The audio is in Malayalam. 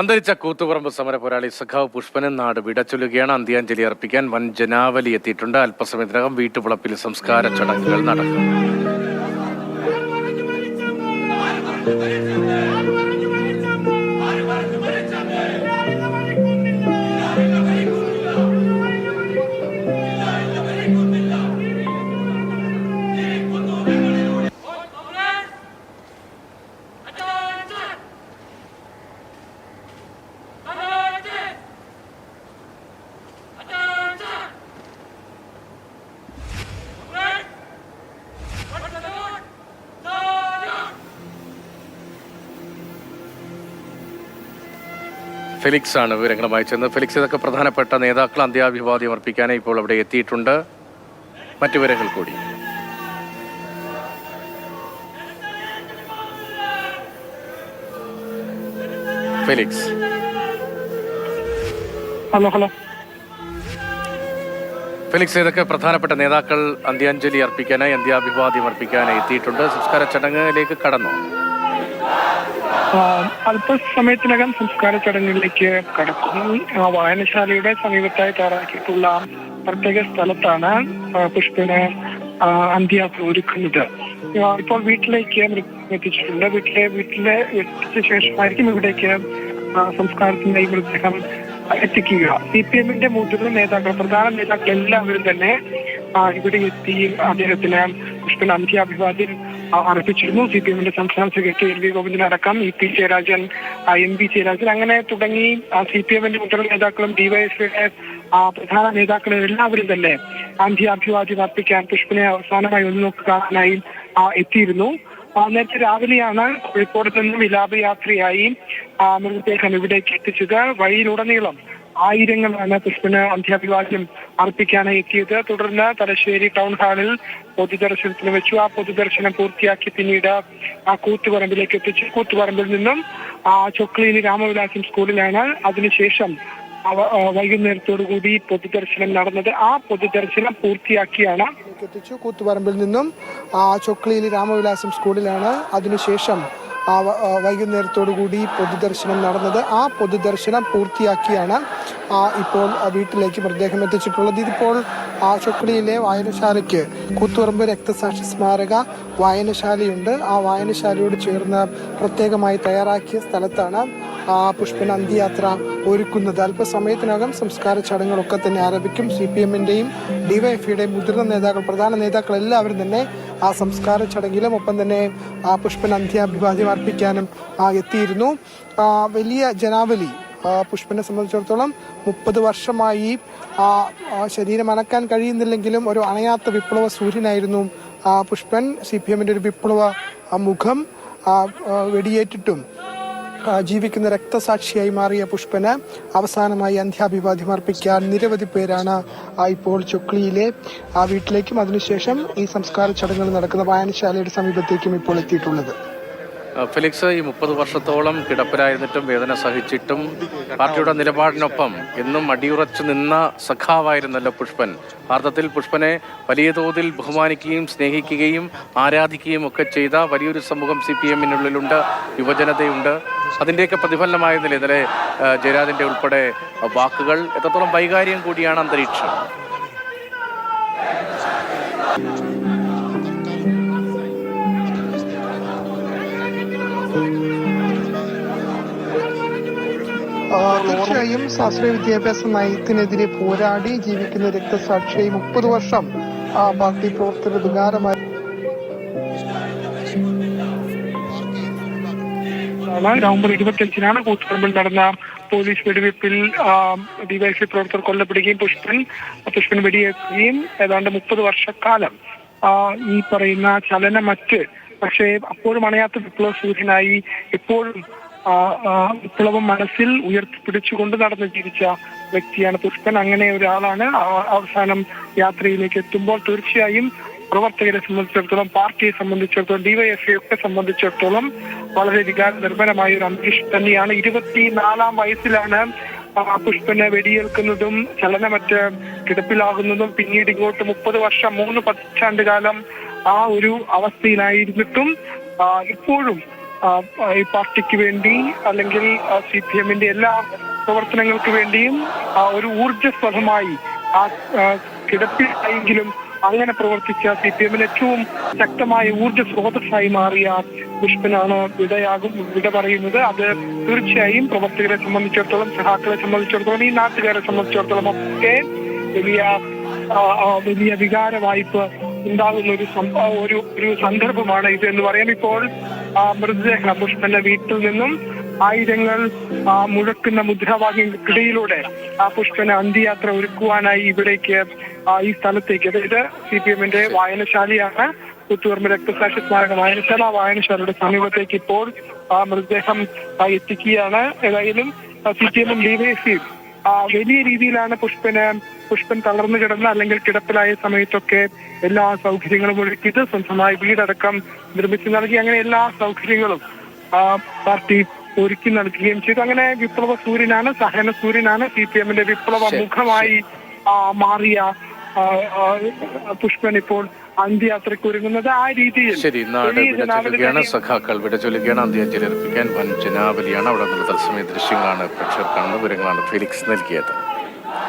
അന്തരിച്ച കൂത്തുപറമ്പ് സമര പോരാളി സഖാവ് പുഷ്പനൻ നാട് വിടച്ചൊല്ലുകയാണ്. അന്ത്യാഞ്ജലി അർപ്പിക്കാൻ വൻ ജനാവലി എത്തിയിട്ടുണ്ട്. അല്പസമയത്തിനകം വീട്ടുവളപ്പിൽ സംസ്കാര ചടങ്ങുകൾ നടക്കും. ഫെലിക്സ് ആണ് വിവരങ്ങളുമായി ചെന്നത് ഫെലിക്സ് ഇതൊക്കെ പ്രധാനപ്പെട്ട നേതാക്കൾ അന്ത്യാഭിവാദ്യം അർപ്പിക്കാനായി ഇപ്പോൾ അവിടെ എത്തിയിട്ടുണ്ട്. മറ്റു വിവരങ്ങൾ കൂടി. ഫെലിക്സ്. Hello hello. ഫെലിക്സ് ഇതൊക്കെ പ്രധാനപ്പെട്ട നേതാക്കൾ അന്ത്യാഞ്ജലി അർപ്പിക്കാനായി അന്ത്യാഭിവാദ്യം അർപ്പിക്കാനായി എത്തിയിട്ടുണ്ട്. സംസ്കാര ചടങ്ങിലേക്ക് കടന്നു. അല്പസമയത്തിനകം സംസ്കാര ചടങ്ങിലേക്ക് കടക്കും വായനശാലയുടെ സമീപത്തായി തയ്യാറാക്കിയിട്ടുള്ള പ്രത്യേക സ്ഥലത്താണ് പുഷ്പന് അന്ത്യാസം ഒരുക്കുന്നത്. ഇപ്പോൾ വീട്ടിലേക്ക് എത്തിച്ചിട്ടുണ്ട്. വീട്ടിലെ വീട്ടിലെ എത്തിച്ച ശേഷമായിരിക്കും ഇവിടേക്ക് സംസ്കാരത്തിന്റെ മൃതദേഹം എത്തിക്കുക. സി പി എമ്മിന്റെ മുതിർന്ന നേതാക്കൾ പ്രധാന നേതാക്കൾ എല്ലാവരും തന്നെ ഇവിടെ എത്തി അദ്ദേഹത്തിന് പുഷ്പൻ അന്ത്യാഭിവാദ്യം അർപ്പിച്ചിരുന്നു. സി പി എമ്മിന്റെ സംസ്ഥാന സെക്രട്ടറി എൽ വി ഗോവിന്ദൻ അടക്കം E P Jayarajan M P Jayarajan അങ്ങനെ തുടങ്ങി സി പി എമ്മിന്റെ മുതിർന്ന നേതാക്കളും ഡിവൈഎസ്പിയുടെ പ്രധാന നേതാക്കളും എല്ലാവരും തന്നെ ഗാന്ധി അഭിവാദ്യം അർപ്പിക്കാൻ പുഷ്പനെ അവസാനമായി ഒന്ന് നോക്കി കാണാനായി എത്തിയിരുന്നു. നേരത്തെ രാവിലെയാണ് കോഴിക്കോട് നിന്നും വിലാപയാത്രയായി മൃതദേഹം ഇവിടേക്ക് എത്തിച്ചത്. വഴിയിലുടനീളം ആയിരങ്ങളാണ് പുഷ്പന് അന്ത്യാഭിവാദ്യം അർപ്പിക്കാനായി എത്തിയത്. തുടർന്ന് തലശ്ശേരി ടൗൺ ഹാളിൽ പൊതുദർശനത്തിന് വെച്ചു. ആ പൊതുദർശനം പൂർത്തിയാക്കി പിന്നീട് ആ കൂത്തുപറമ്പിലേക്ക് എത്തിച്ചു. കൂത്തുപറമ്പിൽ നിന്നും ആ ചൊക്ലീനി രാമവിലാസം സ്കൂളിലാണ് അതിനുശേഷം അവ- ആ, കൂടി പൊതുദർശനം നടന്നത്. ആ പൊതുദർശനം പൂർത്തിയാക്കിയാണ് എത്തിച്ചു. കൂത്തുപറമ്പിൽ നിന്നും ആ ചൊക്ലിയിൽ രാമവിലാസം സ്കൂളിലാണ് അതിനുശേഷം ആ വ- വൈകുന്നേരത്തോടു കൂടി പൊതുദർശനം നടന്നത്. ആ പൊതുദർശനം പൂർത്തിയാക്കിയാണ് ആ ഇപ്പോൾ വീട്ടിലേക്ക് മൃതദേഹം എത്തിച്ചിട്ടുള്ളത്. ഇതിപ്പോൾ ആ വായനശാലയ്ക്ക് കൂത്തുപറമ്പ് രക്തസാക്ഷി സ്മാരക വായനശാലയുണ്ട്. ആ വായനശാലയോട് ചേർന്ന് പ്രത്യേകമായി തയ്യാറാക്കിയ സ്ഥലത്താണ് ആ പുഷ്പൻ അന്ത്യയാത്ര ഒരുക്കുന്നത്. അല്പസമയത്തിനകം സംസ്കാര ചടങ്ങുകളൊക്കെ തന്നെ ആരംഭിക്കും. സി പി എമ്മിന്റെയും ഡിവൈഎഫ്ഐയുടെയും മുതിർന്ന നേതാക്കൾ പ്രധാന നേതാക്കൾ എല്ലാവരും തന്നെ ആ സംസ്കാര ചടങ്ങിലും ഒപ്പം തന്നെ ആ പുഷ്പൻ അന്ത്യാഭിവാദ്യം അർപ്പിക്കാനും എത്തിയിരുന്നു. വലിയ ജനാവലി പുഷ്പനെ സംബന്ധിച്ചിടത്തോളം മുപ്പത് വർഷമായി ആ ശരീരം അനക്കാൻ കഴിയുന്നില്ലെങ്കിലും ഒരു അണയാത്ത വിപ്ലവ സൂര്യനായിരുന്നു ആ പുഷ്പൻ. സി പി എമ്മിന്റെ ഒരു വിപ്ലവ മുഖം വെടിയേറ്റിട്ടും ജീവിക്കുന്ന രക്തസാക്ഷിയായി മാറിയ പുഷ്പന് അവസാനമായി അന്ത്യാഭിവാദ്യം അർപ്പിക്കാൻ നിരവധി പേരാണ് ഇപ്പോൾ ചൊക്ലിയിലെ ആ വീട്ടിലേക്കും. അതിനുശേഷം ഈ സംസ്കാര ചടങ്ങുകൾ നടക്കുന്ന വായനശാലയുടെ സമീപത്തേക്കും ഇപ്പോൾ എത്തിയിട്ടുള്ളത്. ഫെലിക്സ് ഈ മുപ്പത് വർഷത്തോളം കിടപ്പിലായിരുന്നിട്ടും വേദന സഹിച്ചിട്ടും പാർട്ടിയുടെ നിലപാടിനൊപ്പം എന്നും അടിയുറച്ചു നിന്ന സഖാവായിരുന്നല്ലോ പുഷ്പൻ. യഥാർത്ഥത്തിൽ പുഷ്പനെ വലിയ തോതിൽ ബഹുമാനിക്കുകയും സ്നേഹിക്കുകയും ആരാധിക്കുകയും ഒക്കെ ചെയ്ത വലിയൊരു സമൂഹം സി പി എമ്മിനുള്ളിലുണ്ട് യുവജനതയുണ്ട്. അതിന്റെയൊക്കെ പ്രതിഫലനമായിരുന്നില്ല ഇന്നലെ ജയരാജിന്റെ ഉൾപ്പെടെ വാക്കുകൾ എത്രത്തോളം വൈകാര്യം കൂടിയാണ് അന്തരീക്ഷം? തീർച്ചയായും ശാസ്ത്രീയ വിദ്യാഭ്യാസ നയത്തിനെതിരെ പോരാടി ജീവിക്കുന്ന രക്തസാക്ഷിയായി മുപ്പത് വർഷം ആ പാർട്ടി പ്രവർത്തന വികാരമായി. നവംബർ ഇരുപത്തിയഞ്ചിനാണ് കൂത്തുപറമ്പിൽ നടന്ന പോലീസ് വെടിവെപ്പിൽ ഡിവൈഎസ്പി പ്രവർത്തകർ കൊല്ലപ്പെടുകയും പുഷ്പൻ പുഷ്പൻ വെടിയേക്കുകയും ഏതാണ്ട് മുപ്പത് വർഷക്കാലം ഈ പറയുന്ന ചലനമറ്റ് പക്ഷേ അപ്പോഴും അണയാത്ത വിപ്ലവ സൂര്യനായി എപ്പോഴും വിപ്ലവം മനസ്സിൽ ഉയർത്തിപ്പിടിച്ചുകൊണ്ട് നടന്ന് ജീവിച്ച വ്യക്തിയാണ് പുഷ്പൻ അങ്ങനെ ഒരാളാണ് അവസാനം യാത്രയിലേക്ക് എത്തുമ്പോൾ തീർച്ചയായും പ്രവർത്തകരെ സംബന്ധിച്ചിടത്തോളം പാർട്ടിയെ സംബന്ധിച്ചിടത്തോളം ഡിവൈഎഫ്ഐ ഒക്കെ സംബന്ധിച്ചിടത്തോളം വളരെ വികാര നിർഭരമായ ഒരു അന്തരീക്ഷം തന്നെയാണ്. ഇരുപത്തിനാലാം വയസ്സിലാണ് പുഷ്പനെ വെടിയേൽക്കുന്നതും ചലനമറ്റ് കിടപ്പിലാകുന്നതും. പിന്നീട് ഇങ്ങോട്ട് മുപ്പത് വർഷം മൂന്ന് പതിറ്റാണ്ട് കാലം ആ ഒരു അവസ്ഥയിലായിരുന്നിട്ടും ഇപ്പോഴും ഈ പാർട്ടിക്ക് വേണ്ടി അല്ലെങ്കിൽ സി പി എമ്മിന്റെ എല്ലാ പ്രവർത്തനങ്ങൾക്ക് വേണ്ടിയും ആ, ഒരു ഊർജസ്വലമായി ആ കിടപ്പിലായെങ്കിലും അങ്ങനെ പ്രവർത്തിച്ച സി പി എമ്മിന് ഏറ്റവും ശക്തമായ ഊർജ സ്രോതസ്സായി മാറിയ പുഷ്പനാണ് വിടയാകും വിട പറയുന്നത്. അത് തീർച്ചയായും പ്രവർത്തകരെ സംബന്ധിച്ചിടത്തോളം സഹാക്കളെ സംബന്ധിച്ചിടത്തോളം ഈ നാട്ടുകാരെ സംബന്ധിച്ചിടത്തോളം ഒക്കെ വലിയ വലിയ വികാര വായ്പ ഉണ്ടാകുന്ന ഒരു സംഭവം ഒരു ഒരു സന്ദർഭമാണ് ഇത് എന്ന് പറയാം. ഇപ്പോൾ മൃതദേഹ പുഷ്പന്റെ വീട്ടിൽ നിന്നും ആയിരങ്ങൾ മുഴക്കുന്ന മുദ്രാവാക്യങ്ങൾക്കിടയിലൂടെ ആ പുഷ്പന് അന്ത്യയാത്ര ഒരുക്കുവാനായി ഇവിടേക്ക് ഈ സ്ഥലത്തേക്ക്. അതായത് സി പി എമ്മിന്റെ വായനശാലയാണ്. പുത്തൂർമ രക്തസാക്ഷി സ്മാരക വായനശാല. വായനശാലയുടെ സമീപത്തേക്ക് ഇപ്പോൾ ആ മൃതദേഹം എത്തിക്കുകയാണ്. ഏതായാലും സി പി എമ്മും ഡി വൈ ആ, വലിയ രീതിയിലാണ് പുഷ്പന് പുഷ്പൻ തളർന്നു കിടന്ന അല്ലെങ്കിൽ കിടപ്പിലായ സമയത്തൊക്കെ എല്ലാ സൗകര്യങ്ങളും ഒരുക്കിയത് സ്വന്തമായി വീടടക്കം നിർമ്മിച്ചു നൽകി. അങ്ങനെ എല്ലാ സൗകര്യങ്ങളും ആ, പാർട്ടി ഒരുക്കി നൽകുകയും ചെയ്തു. അങ്ങനെ വിപ്ലവ സൂര്യനാണ് സഹന സൂര്യനാണ് സി പി എമ്മിന്റെ വിപ്ലവ മുഖമായി ആ, മാറിയ പുഷ്പൻ ഇപ്പോൾ അന്ത്യയാത്രയ്ക്ക് ഒരുങ്ങുന്നത് ആ രീതിയിൽ. ശരി നാട് വലിയ വിട ചൊല്ലുകയാണ് ജനാവലി സഖാക്കൾ വിട ചൊല്ലുകയാണ് അന്ത്യാഞ്ജലി അർപ്പിക്കാൻ വൻ ജനാവലിയാണ് അവിടെ നിന്നുള്ള തത്സമയ ദൃശ്യങ്ങളാണ് പ്രേക്ഷകർ കാണുന്ന വിവരങ്ങളാണ് ഫിലിക്സ് നൽകിയത്.